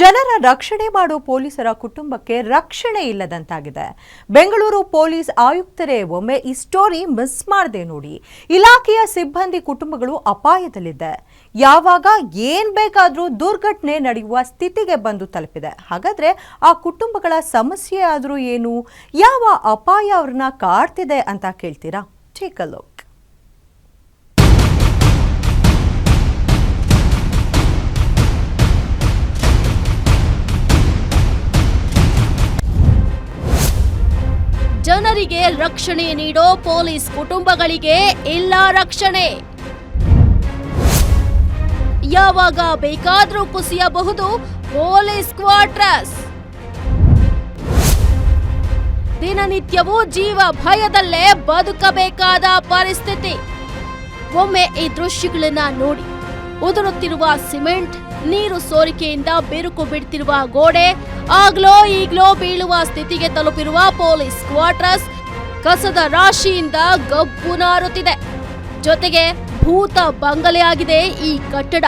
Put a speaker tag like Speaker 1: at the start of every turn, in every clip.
Speaker 1: ಜನರ ರಕ್ಷಣೆ ಮಾಡೋ ಪೊಲೀಸರ ಕುಟುಂಬಕ್ಕೆ ರಕ್ಷಣೆ ಇಲ್ಲದಂತಾಗಿದೆ. ಬೆಂಗಳೂರು ಪೊಲೀಸ್ ಆಯುಕ್ತರೇ ಒಮ್ಮೆ ಈ ಸ್ಟೋರಿ ಮಿಸ್ ಮಾಡದೆ ನೋಡಿ. ಇಲಾಖೆಯ ಸಿಬ್ಬಂದಿ ಕುಟುಂಬಗಳು ಅಪಾಯದಲ್ಲಿದೆ. ಯಾವಾಗ ಏನ್ ಬೇಕಾದರೂ ದುರ್ಘಟನೆ ನಡೆಯುವ ಸ್ಥಿತಿಗೆ ಬಂದು ತಲುಪಿದೆ. ಹಾಗಾದ್ರೆ ಆ ಕುಟುಂಬಗಳ ಸಮಸ್ಯೆ ಆದರೂ ಏನು? ಯಾವ ಅಪಾಯ ಅವ್ರನ್ನ ಕಾಡ್ತಿದೆ ಅಂತ ಕೇಳ್ತೀರಾ? ಟೇಕ್
Speaker 2: ಜನರಿಗೆ ರಕ್ಷಣೆ ನೀಡೋ ಪೊಲೀಸ್ ಕುಟುಂಬಗಳಿಗೆ ಇಲ್ಲ ರಕ್ಷಣೆ. ಯಾವಾಗ ಬೇಕಾದರೂ ಕುಸಿಯಬಹುದು ಪೊಲೀಸ್ ಕ್ವಾರ್ಟರ್ಸ್ ದಿನನಿತ್ಯವೂ ಜೀವ ಭಯದಲ್ಲೇ ಬದುಕಬೇಕಾದ ಪರಿಸ್ಥಿತಿ. ಒಮ್ಮೆ ಈ ದೃಶ್ಯಗಳನ್ನ ನೋಡಿ, ಉದುರುತ್ತಿರುವ ಸಿಮೆಂಟ್, ನೀರು ಸೋರಿಕೆಯಿಂದ ಬಿರುಕು ಬಿಡ್ತಿರುವ ಗೋಡೆ ಆಗ್ಲೋ ಈಗ್ಲೋ ಬೀಳುವ ಸ್ಥಿತಿಗೆ ತಲುಪಿರುವ ಪೊಲೀಸ್ ಕ್ವಾರ್ಟರ್ಸ್ ಕಸದ ರಾಶಿಯಿಂದ ಗಬ್ಬು ನಾರುತ್ತಿದೆ. ಜೊತೆಗೆ ಭೂತ ಬಂಗಲೆಯಾಗಿದೆ ಈ ಕಟ್ಟಡ.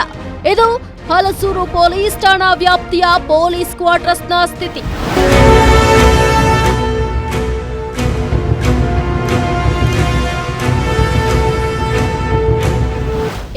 Speaker 2: ಇದು ಹಲಸೂರು ಪೊಲೀಸ್ ಠಾಣಾ ವ್ಯಾಪ್ತಿಯ ಪೊಲೀಸ್ ಕ್ವಾರ್ಟರ್ಸ್ನ ಸ್ಥಿತಿ.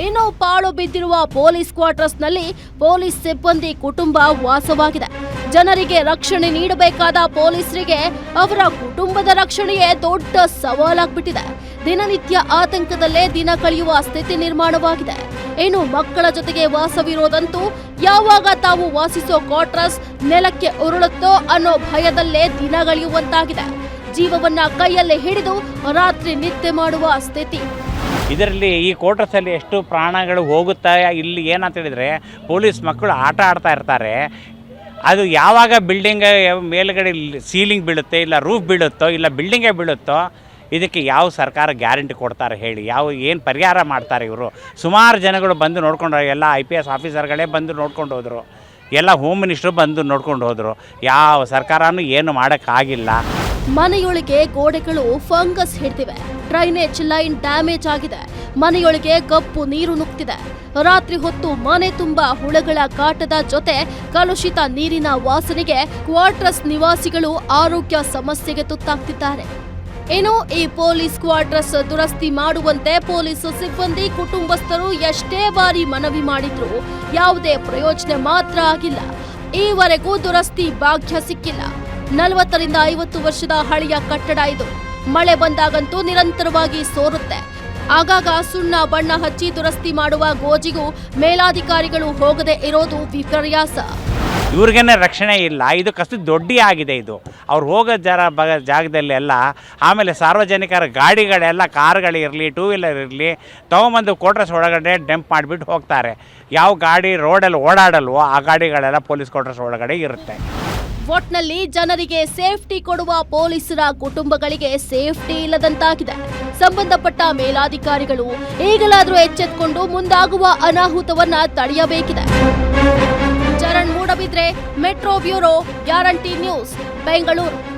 Speaker 2: ಇನ್ನು ಪಾಳು ಬಿದ್ದಿರುವ ಪೊಲೀಸ್ ಕ್ವಾರ್ಟರ್ಸ್ನಲ್ಲಿ ಪೊಲೀಸ್ ಸಿಬ್ಬಂದಿ ಕುಟುಂಬ ವಾಸವಾಗಿದೆ. ಜನರಿಗೆ ರಕ್ಷಣೆ ನೀಡಬೇಕಾದ ಪೊಲೀಸರಿಗೆ ಅವರ ಕುಟುಂಬದ ರಕ್ಷಣೆಯೇ ದೊಡ್ಡ ಸವಾಲಾಗ್ಬಿಟ್ಟಿದೆ. ದಿನನಿತ್ಯ ಆತಂಕದಲ್ಲೇ ದಿನ ಕಳೆಯುವ ಸ್ಥಿತಿ ನಿರ್ಮಾಣವಾಗಿದೆ. ಇನ್ನು ಮಕ್ಕಳ ಜೊತೆಗೆ ವಾಸವಿರೋದಂತೂ ಯಾವಾಗ ತಾವು ವಾಸಿಸೋ ಕ್ವಾರ್ಟರ್ಸ್ ನೆಲಕ್ಕೆ ಉರುಳುತ್ತೋ ಅನ್ನೋ ಭಯದಲ್ಲೇ ದಿನ ಕಳೆಯುವಂತಾಗಿದೆ. ಜೀವವನ್ನ ಕೈಯಲ್ಲಿ ಹಿಡಿದು ರಾತ್ರಿ ನಿದ್ದೆ ಮಾಡುವ ಸ್ಥಿತಿ.
Speaker 3: ಇದರಲ್ಲಿ ಈ ಕೋಟರ್ಸಲ್ಲಿ ಎಷ್ಟು ಪ್ರಾಣಗಳು ಹೋಗುತ್ತಾ, ಇಲ್ಲಿ ಏನಂತ ಹೇಳಿದರೆ ಪೊಲೀಸ್ ಮಕ್ಕಳು ಆಟ ಆಡ್ತಾ ಇರ್ತಾರೆ. ಅದು ಯಾವಾಗ ಬಿಲ್ಡಿಂಗ್ ಮೇಲುಗಡೆ ಸೀಲಿಂಗ್ ಬೀಳುತ್ತೆ ಇಲ್ಲ ರೂಫ್ ಬೀಳುತ್ತೋ ಇಲ್ಲ ಬಿಲ್ಡಿಂಗೇ ಬೀಳುತ್ತೋ, ಇದಕ್ಕೆ ಯಾವ ಸರ್ಕಾರ ಗ್ಯಾರಂಟಿ ಕೊಡ್ತಾರೆ ಹೇಳಿ? ಯಾವ, ಏನು ಪರಿಹಾರ ಮಾಡ್ತಾರೆ ಇವರು? ಸುಮಾರು ಜನಗಳು ಬಂದು ನೋಡ್ಕೊಂಡು ಎಲ್ಲ ಐ ಪಿ ಎಸ್ ಆಫೀಸರ್ಗಳೇ ಬಂದು ನೋಡ್ಕೊಂಡು ಹೋದರು. ಎಲ್ಲ ಹೋಮ್ ಮಿನಿಸ್ಟ್ರು ಬಂದು ನೋಡ್ಕೊಂಡು ಹೋದರು. ಯಾವ ಸರ್ಕಾರನೂ ಏನು ಮಾಡೋಕ್ಕಾಗಿಲ್ಲ.
Speaker 2: ಮನೆಯೊಳಗೆ ಗೋಡೆಗಳು ಫಂಗಸ್ ಹಿಡಿದಿವೆ. ಡ್ರೈನೇಜ್ ಲೈನ್ ಡ್ಯಾಮೇಜ್ ಆಗಿದೆ. ಮನೆಯೊಳಗೆ ಕಪ್ಪು ನೀರು ನುಗ್ತಿದೆ. ರಾತ್ರಿ ಹೊತ್ತು ಮನೆ ತುಂಬಾ ಹುಳಗಳ ಕಾಟದ ಜೊತೆ ಕಲುಷಿತ ನೀರಿನ ವಾಸನೆಗೆ ಕ್ವಾರ್ಟರ್ಸ್ ನಿವಾಸಿಗಳು ಆರೋಗ್ಯ ಸಮಸ್ಯೆಗೆ ತುತ್ತಾಗ್ತಿದ್ದಾರೆ. ಇನ್ನು ಈ ಪೊಲೀಸ್ ಕ್ವಾರ್ಟರ್ಸ್ ದುರಸ್ತಿ ಮಾಡುವಂತೆ ಪೊಲೀಸ್ ಸಿಬ್ಬಂದಿ ಕುಟುಂಬಸ್ಥರು ಎಷ್ಟೇ ಬಾರಿ ಮನವಿ ಮಾಡಿದ್ರು ಯಾವುದೇ ಪ್ರಯೋಜನ ಮಾತ್ರ ಆಗಿಲ್ಲ. ಈವರೆಗೂ ದುರಸ್ತಿ ಭಾಗ್ಯ ಸಿಕ್ಕಿಲ್ಲ. ನಲವತ್ತರಿಂದ ಐವತ್ತು ವರ್ಷದ ಹಳೆಯ ಕಟ್ಟಡ ಇದು. ಮಳೆ ಬಂದಾಗಂತೂ ನಿರಂತರವಾಗಿ ಸೋರುತ್ತೆ. ಆಗಾಗ ಸುಣ್ಣ ಬಣ್ಣ ಹಚ್ಚಿ ದುರಸ್ತಿ ಮಾಡುವ ಗೋಜಿಗೂ ಮೇಲಾಧಿಕಾರಿಗಳು ಹೋಗದೆ ಇರೋದು ವಿಪರ್ಯಾಸ.
Speaker 3: ಇವ್ರಿಗೇನೆ ರಕ್ಷಣೆ ಇಲ್ಲ. ಇದು ಕಸ ದೊಡ್ಡ ಆಗಿದೆ ಇದು. ಅವ್ರು ಹೋಗೋ ಜರ ಬಗ ಜಾಗದಲ್ಲೆಲ್ಲ ಆಮೇಲೆ ಸಾರ್ವಜನಿಕರ ಗಾಡಿಗಳೆಲ್ಲ ಕಾರ್ಗಳಿರಲಿ ಟೂ ವೀಲರ್ ಇರಲಿ, ತೊಗೊಂಬಂದು ಕೋಟ್ರಸ್ ಒಳಗಡೆ ಡೆಂಪ್ ಮಾಡಿಬಿಟ್ಟು ಹೋಗ್ತಾರೆ. ಯಾವ ಗಾಡಿ ರೋಡಲ್ಲಿ ಓಡಾಡಲ್ವೋ, ಆ ಗಾಡಿಗಳೆಲ್ಲ ಪೊಲೀಸ್ ಕೋಟ್ರಸ್ ಒಳಗಡೆ ಇರುತ್ತೆ.
Speaker 2: ಒಟ್ನಲ್ಲಿ ಜನರಿಗೆ ಸೇಫ್ಟಿ ಕೊಡುವ ಪೊಲೀಸರ ಕುಟುಂಬಗಳಿಗೆ ಸೇಫ್ಟಿ ಇಲ್ಲದಂತಾಗಿದೆ. ಸಂಬಂಧಪಟ್ಟ ಮೇಲಾಧಿಕಾರಿಗಳು ಈಗಲಾದರೂ ಎಚ್ಚೆತ್ತುಕೊಂಡು ಮುಂದಾಗುವ ಅನಾಹುತವನ್ನ ತಡೆಯಬೇಕಿದೆ. Charan Moodbidri, metro bureau, guarantee news, Bengaluru.